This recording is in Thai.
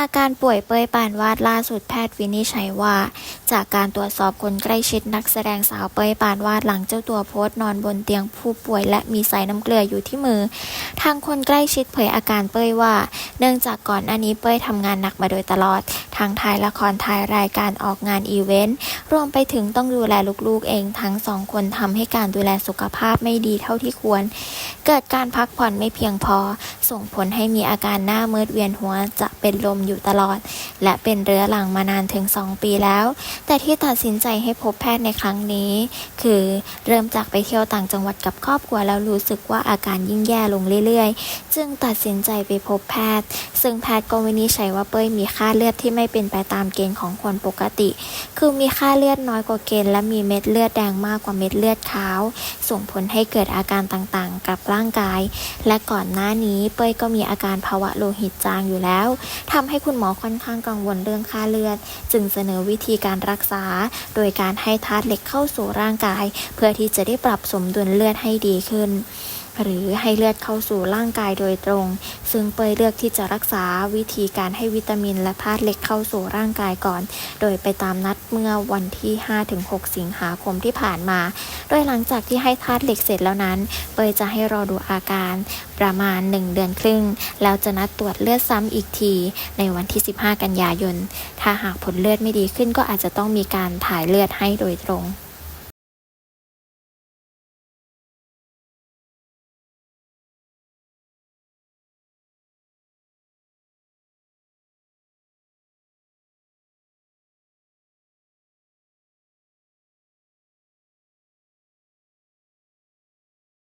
อาการป่วยเปยปานวาดล่าสุดแพทย์วินิจฉัยว่า จากการตรวจสอบคนใกล้ชิดนักแสดงสาวเปยปานวาดหลังเจ้าตัวโพสต์นอนบนเตียงผู้ป่วยและมีสายน้ำเกลืออยู่ที่มือ ทางคนใกล้ชิดเผยอาการเปยว่า เนื่องจากก่อนหน้านี้เปยทำงานหนักมาโดยตลอด ทางถ่ายละครถ่ายรายการออกงานอีเวนต์รวมไปถึงต้องดูแลลูกๆเองทั้งสองคนทำให้การดูแลสุขภาพไม่ดีเท่าที่ควร เกิดการพักผ่อนไม่เพียงพอ ส่งผลให้มีอาการหน้ามืดเวียนหัวจะเป็นลมอยู่ตลอด และเป็นเรื้อรังมานานถึง 2 ปีแล้ว แต่ที่ตัดสินใจให้พบแพทย์ในครั้งนี้ คือเริ่มจากไปเที่ยวต่างจังหวัดกับครอบครัวแล้วรู้สึกว่าอาการยิ่งแย่ลงเรื่อยๆ จึงตัดสินใจไปพบแพทย์ ซึ่งแพทย์ก็วินิจฉัยว่าเป้ยมีค่าเลือดที่ไม่เป็นไปตามเกณฑ์ของคนปกติ คือมีค่าเลือดน้อยกว่าเกณฑ์และมีเม็ดเลือดแดงมากกว่าเม็ดเลือดขาว ส่งผลให้เกิดอาการต่างๆ กับร่างกาย และก่อนหน้านี้เป้ยก็มีอาการภาวะโลหิตจางอยู่แล้วทำให้คุณหมอค่อนข้างกังวลเรื่องค่าเลือด จึงเสนอวิธีการรักษา โดยการให้ธาตุเหล็กเข้าสู่ร่างกาย เพื่อที่จะได้ปรับสมดุลเลือดให้ดีขึ้น หรือให้เลือดเข้าสู่ร่างกายโดยตรง ซึ่งเปยเลือกที่จะรักษาวิธีการให้วิตามินและธาตุเหล็กเข้าสู่ร่างกายก่อน โดยไปตามนัดเมื่อวันที่ 5-6 สิงหาคมที่ผ่านมา โดยหลังจากที่ให้ธาตุเหล็กเสร็จแล้วนั้น เปยจะให้รอดูอาการ ประมาณ 1 เดือนครึ่ง แล้วจะนัดตรวจเลือดซ้ำอีกที ในวันที่ 15 กันยายน ถ้าหากผลเลือดไม่ดีขึ้นก็อาจจะต้องมีการถ่ายเลือดให้โดยตรง